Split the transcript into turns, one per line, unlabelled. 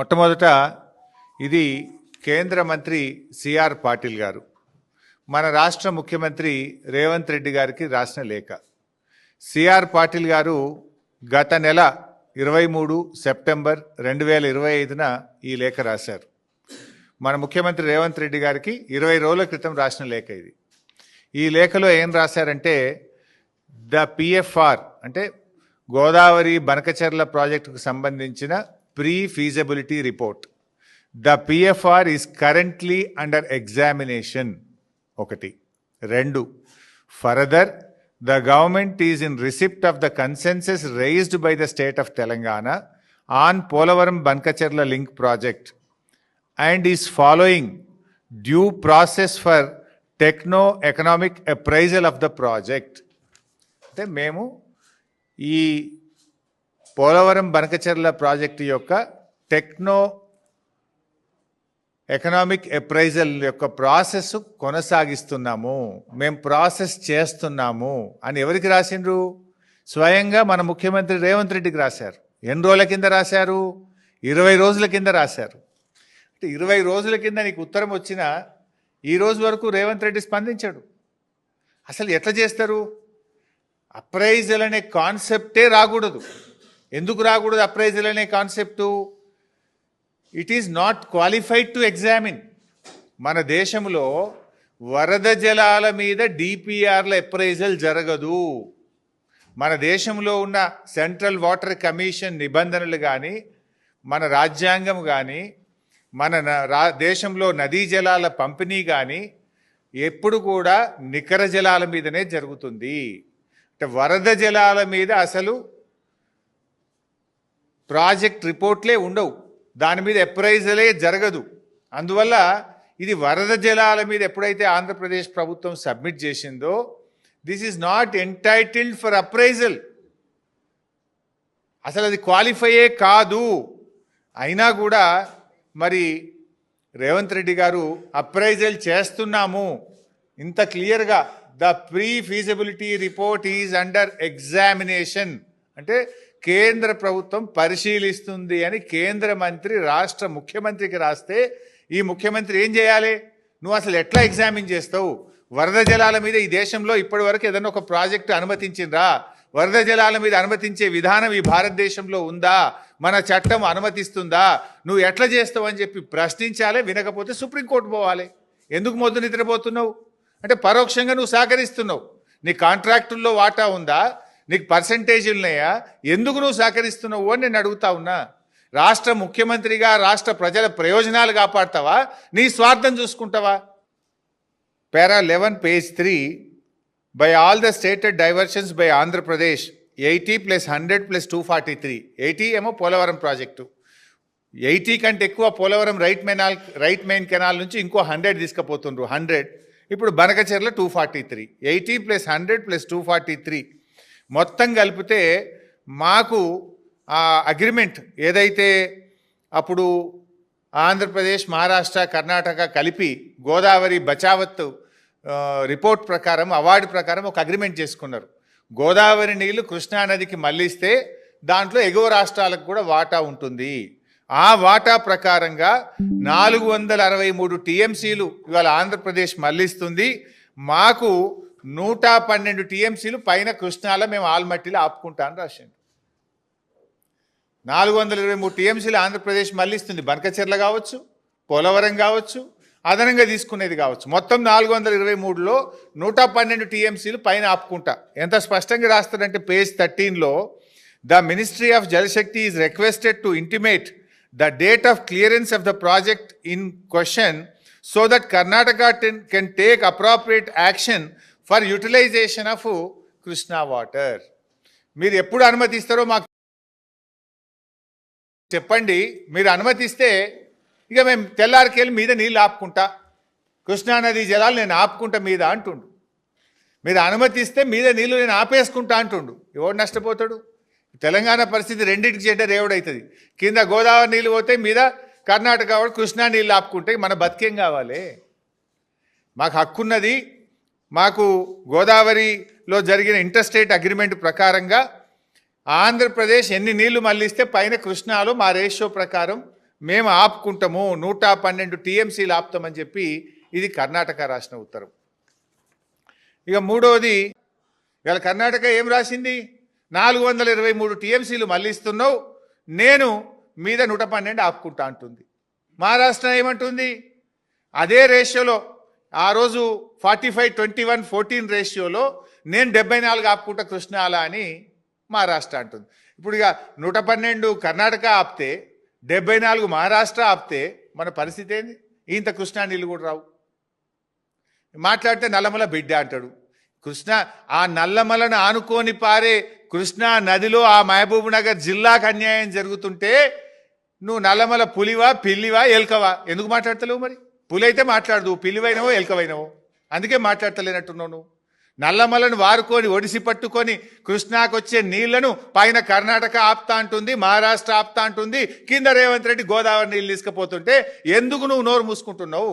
మొట్టమొదట ఇది కేంద్ర మంత్రి సిఆర్ పాటిల్ గారు. మన రాష్ట్ర ముఖ్యమంత్రి రేవంత్ రెడ్డి గారికి రాసిన లేఖ. సిఆర్ పాటిల్ గారు గత నెల ఇరవై మూడు సెప్టెంబర్ రెండు వేల ఇరవై ఐదున ఈ లేఖ రాశారు. మన ముఖ్యమంత్రి రేవంత్ రెడ్డి గారికి ఇరవై రోజుల క్రితం రాసిన లేఖ ఇది. ఈ లేఖలో ఏం రాశారంటే ద పిఎఫ్ఆర్ అంటే గోదావరి బనకచెర్ల ప్రాజెక్టుకు సంబంధించిన pre feasibility report the PFR is currently under examination ఒకటి రెండు further the government is in receipt of the concerns raised by the state of Telangana on Polavaram Banakacherla link project and is following due process for techno economic appraisal of the project అంటే మేము ఈ Polavaram Banakacherla project యొక్క techno economic appraisal యొక్క process కొనసాగిస్తున్నాము. మేము process చేస్తున్నాము అని ఎవరికి రాసిండ్రు? స్వయంగా మన ముఖ్యమంత్రి రేవంత్ రెడ్డికి రాశారు. ఎన్ని రోజుల కింద రాశారు? ఇరవై రోజుల కింద రాశారు. అంటే ఇరవై రోజుల కింద నీకు ఉత్తరం వచ్చినా ఈ రోజు వరకు రేవంత్ రెడ్డి స్పందించాడు. అసలు ఎట్లా చేస్తారు? అప్రైజల్ అనే కాన్సెప్టే రాకూడదు. ఎందుకు రాకూడదు అప్రైజల్ అనే concept it is not qualified to examine మన దేశంలో వరద జలాల మీద డిపిఆర్ల అప్రైజల్ జరగదు. మన దేశంలో ఉన్న సెంట్రల్ వాటర్ కమిషన్ నిబంధనలు కానీ మన రాజ్యాంగం కానీ మన న- రా దేశంలో నదీ జలాల పంపిణీ కానీ ఎప్పుడు కూడా నికర జలాల మీదనే జరుగుతుంది. అంటే వరద జలాల మీద అసలు ప్రాజెక్ట్ రిపోర్ట్లే ఉండవు. దాని మీద ఎప్రైజలే జరగదు. అందువల్ల ఇది వరద జలాల మీద ఎప్పుడైతే ఆంధ్రప్రదేశ్ ప్రభుత్వం సబ్మిట్ చేసిందో this is not entitled for appraisal అసలు అది క్వాలిఫైయే కాదు. అయినా కూడా మరి రేవంత్ రెడ్డి గారు అప్రైజల్ చేస్తున్నాము. ఇంత క్లియర్గా the pre feasibility report is under examination అంటే కేంద్ర ప్రభుత్వం పరిశీలిస్తుంది అని కేంద్ర మంత్రి రాష్ట్ర ముఖ్యమంత్రికి రాస్తే ఈ ముఖ్యమంత్రి ఏం చేయాలి? నువ్వు అసలు ఎట్లా ఎగ్జామిన్ చేస్తావు? వరద జలాల మీద ఈ దేశంలో ఇప్పటి వరకు ఏదైనా ఒక ప్రాజెక్టు అనుమతించిందా? వరద జలాల మీద అనుమతించే విధానం ఈ భారతదేశంలో ఉందా? మన చట్టం అనుమతిస్తుందా? నువ్వు ఎట్లా చేస్తావు అని చెప్పి ప్రశ్నించాలి వినకపోతే సుప్రీంకోర్టు పోవాలి. ఎందుకు మొద్దు నిద్రపోతున్నావు? అంటే పరోక్షంగా నువ్వు సహకరిస్తున్నావు. నీ కాంట్రాక్టుల్లో వాటా ఉందా? నీకు పర్సంటేజ్ ఉన్నాయా ఎందుకు నువ్వు సహకరిస్తున్నావు అని నేను అడుగుతా ఉన్నా. రాష్ట్ర ముఖ్యమంత్రిగా రాష్ట్ర ప్రజల ప్రయోజనాలు కాపాడతావా? నీ స్వార్థం చూసుకుంటావా? Para eleven page three. By all the stated diversions by Andhra Pradesh eighty plus hundred plus two forty three. Eighty ఏమో పోలవరం ప్రాజెక్టు. ఎయిటీ కంటే ఎక్కువ పోలవరం రైట్ మెనాల్ రైట్ మెయిన్ కెనాల్ నుంచి ఇంకో హండ్రెడ్ తీసుకుపోతుండ్రు. హండ్రెడ్. ఇప్పుడు Banakacherla two forty three. Eighty plus hundred plus two forty three. మొత్తం కలిపితే మాకు ఆ అగ్రిమెంట్ ఏదైతే అప్పుడు ఆంధ్రప్రదేశ్ మహారాష్ట్ర కర్ణాటక కలిపి గోదావరి బచావత్ రిపోర్ట్ ప్రకారం అవార్డు ప్రకారం ఒక అగ్రిమెంట్ చేసుకున్నారు. గోదావరి నీళ్ళు కృష్ణానదికి మళ్ళిస్తే దాంట్లో ఎగువ రాష్ట్రాలకు కూడా వాటా ఉంటుంది. ఆ వాటా ప్రకారంగా నాలుగు వందల అరవై మూడు టీఎంసీలు ఇవాళ ఆంధ్రప్రదేశ్ మళ్ళిస్తుంది. మాకు నూట పన్నెండు టీఎంసీలు పైన కృష్ణాలో మేము ఆల్మట్టిలో ఆపుకుంటా అని రాసిండు. నాలుగు వందల ఇరవై మూడు టీఎంసీలు ఆంధ్రప్రదేశ్ మళ్ళిస్తుంది బనకచెర్ల కావచ్చు పోలవరం కావచ్చు అదనంగా తీసుకునేది కావచ్చు. మొత్తం నాలుగు వందల ఇరవై మూడులో నూట పన్నెండు టీఎంసీలు పైన ఆపుకుంటా. ఎంత స్పష్టంగా రాస్తాడంటే page థర్టీన్లో the ministry of Jal Shakti is requested to intimate the date of clearance of the project in question so that Karnataka can take appropriate action for utilisation of Krishna water. మీరు ఎప్పుడు అనుమతిస్తారో మాకు చెప్పండి. మీరు అనుమతిస్తే ఇక మేము తెల్లారికెళ్ళి మీద నీళ్ళు ఆపుకుంటా. కృష్ణానది జలాలు నేను ఆపుకుంటా మీద అంటుండు. మీరు అనుమతిస్తే మీద నీళ్ళు నేను ఆపేసుకుంటా అంటుండు. ఎవడు నష్టపోతాడు? తెలంగాణ పరిస్థితి రెండింటికి చెడ్డ రేవుడవుతుంది కింద గోదావరి నీళ్ళు పోతే మీద కర్ణాటక కృష్ణా నీళ్ళు ఆపుకుంటే మన బతికేం కావాలి? మాకు హక్కున్నది మాకు గోదావరిలో జరిగిన ఇంటర్స్టేట్ అగ్రిమెంట్ ప్రకారంగా ఆంధ్రప్రదేశ్ ఎన్ని నీళ్ళు మళ్ళిస్తే పైన కృష్ణాలో మా రేషియో ప్రకారం మేము ఆపుకుంటాము. నూట పన్నెండు టీఎంసీలు ఆపుతామని చెప్పి ఇది కర్ణాటక రాసిన ఉత్తరం. ఇక మూడవది ఇవాళ కర్ణాటక ఏం రాసింది? నాలుగు వందల ఇరవై మూడు టీఎంసీలు మళ్ళిస్తున్నావు నేను మీద నూట పన్నెండు ఆపుకుంటా అంటుంది. మహారాష్ట్ర ఏమంటుంది? అదే రేషియోలో ఆ రోజు forty five twenty one fourteen రేషియోలో నేను డెబ్బై నాలుగు ఆపుకుంటా కృష్ణాల అని మహారాష్ట్ర అంటుంది. ఇప్పుడు ఇక నూట పన్నెండు కర్ణాటక ఆపితే డెబ్బై నాలుగు మహారాష్ట్ర ఆపితే మన పరిస్థితి ఏంది? ఇంత కృష్ణా నీళ్ళు కూడా రావు. మాట్లాడితే నల్లమల బిడ్డ అంటాడు. కృష్ణ ఆ నల్లమలను ఆనుకొని పారే కృష్ణా నదిలో ఆ మహబూబ్ నగర్ జిల్లాకు అన్యాయం జరుగుతుంటే నువ్వు నల్లమల పులివా పిల్లివా ఎలుకవా? ఎందుకు మాట్లాడతలేవు మరి? పులైతే మాట్లాడదు పిలివైనవో ఎలకవైనవో. అందుకే మాట్లాడతలేనట్టున్నావు నువ్వు. నల్లమలను వారుకొని ఒడిసి పట్టుకొని కృష్ణాకు వచ్చే నీళ్ళను పైన కర్ణాటక ఆప్తా అంటుంది మహారాష్ట్ర ఆప్తా అంటుంది కింద రేవంత్ రెడ్డి గోదావరి నీళ్ళు తీసుకుపోతుంటే ఎందుకు నువ్వు నోరు మూసుకుంటున్నావు?